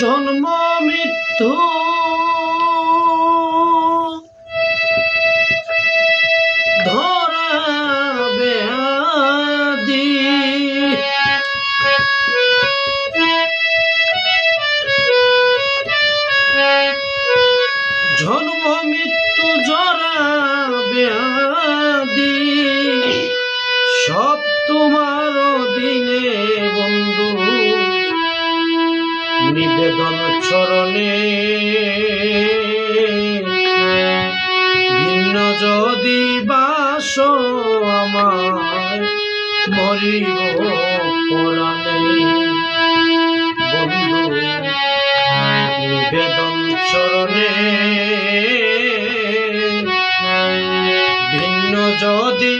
জন্ম মৃত্যু। জন্ম মৃত্যু জরা ব্যাধি সব তোমার নিবেদন চরণে। ভিন্ন যদি বাস আমার মরিব পরাণে। বন্ধু নিবেদন চরণে। ভিন্ন যদি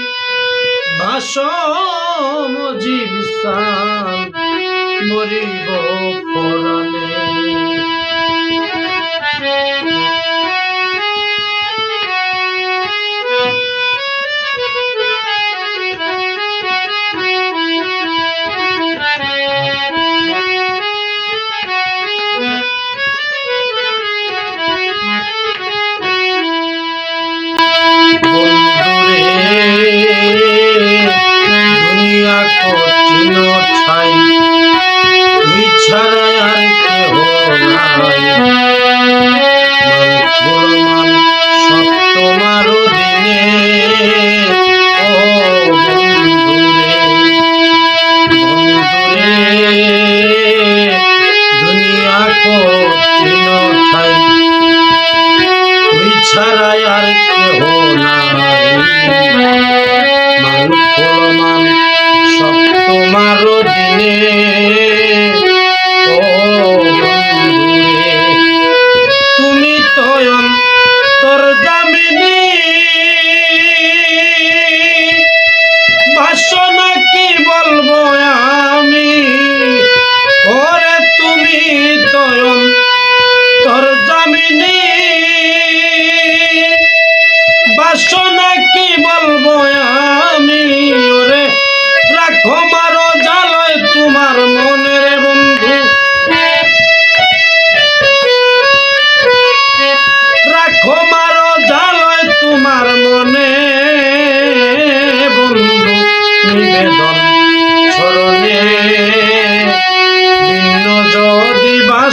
বাস জীব মরিব পরাণে।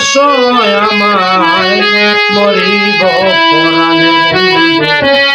আসয় আমায় মরিব পরাণে